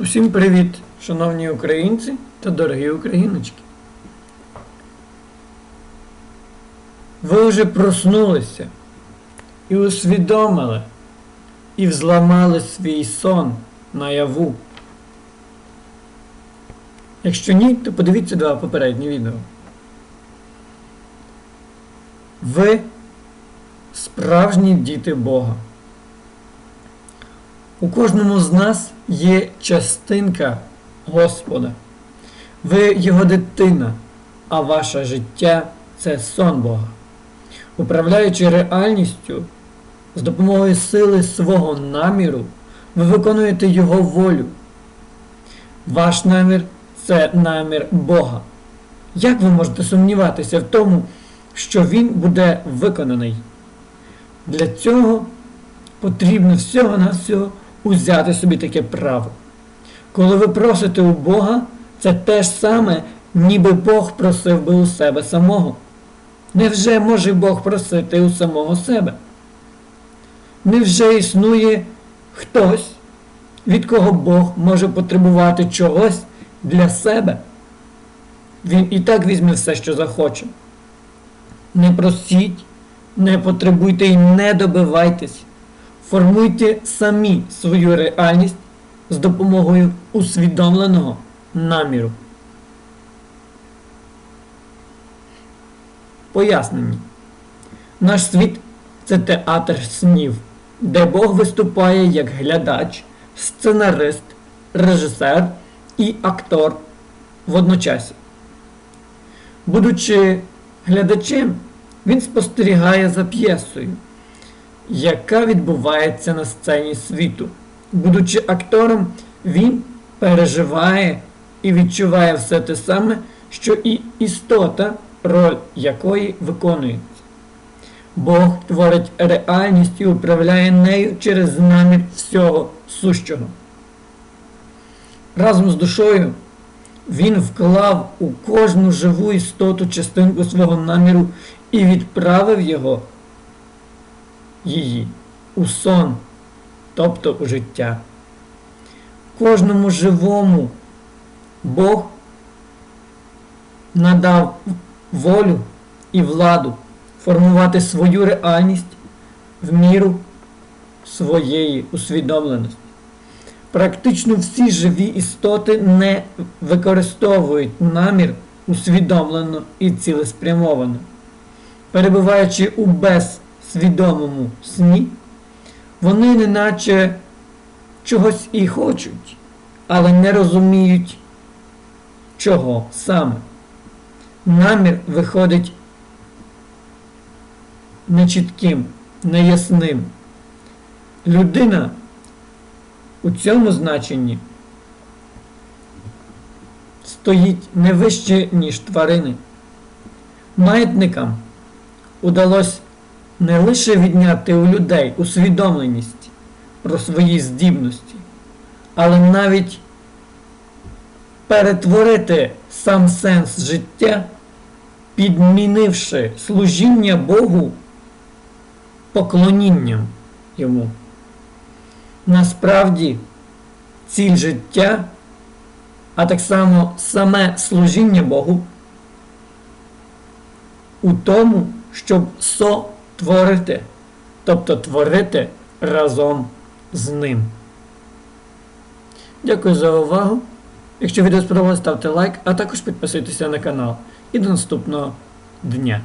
Усім привіт, шановні українці та дорогі україночки. Ви вже проснулися і усвідомили, і взламали свій сон наяву. Якщо ні, то подивіться два попередні відео. Ви справжні діти Бога. У кожному з нас є частинка Господа. Ви його дитина, а ваше життя це сон Бога. Управляючи реальністю, з допомогою сили свого наміру, ви виконуєте Його волю. Ваш намір це намір Бога. Як ви можете сумніватися в тому, що він буде виконаний? Для цього потрібно всього-навсього узяти собі таке право. Коли ви просите у Бога, це те ж саме, ніби Бог просив би у себе самого. Невже може Бог просити у самого себе? Невже існує хтось, від кого Бог може потребувати чогось для себе? Він і так візьме все, що захоче. Не просіть, не потребуйте і не добивайтесь. Формуйте самі свою реальність з допомогою усвідомленого наміру. Пояснення. Наш світ це театр снів, де Бог виступає як глядач, сценарист, режисер і актор водночас. Будучи глядачем, він спостерігає за п'єсою, яка відбувається на сцені світу. Будучи актором, він переживає і відчуває все те саме, що і істота, роль якої виконується. Бог творить реальність і управляє нею через намір всього сущого. Разом з душою він вклав у кожну живу істоту частинку свого наміру і відправив його її у сон, тобто у життя. Кожному живому Бог надав волю і владу формувати свою реальність в міру своєї усвідомленості. Практично всі живі істоти не використовують намір усвідомлено і цілеспрямовано. Перебуваючи у безсвідомому сні, вони неначе чогось і хочуть, але не розуміють, чого саме. Намір виходить нечітким, неясним. Людина у цьому значенні стоїть не вище, ніж тварини. Маятникам удалося не лише відняти у людей усвідомленість про свої здібності, але навіть перетворити сам сенс життя, підмінивши служіння Богу поклонінням йому. Насправді, ціль життя, а так само саме служіння Богу у тому, щоб сотворити, тобто творити разом з ним. Дякую за увагу. Якщо відео сподобалось, ставте лайк, а також підписуйтеся на канал. І до наступного дня.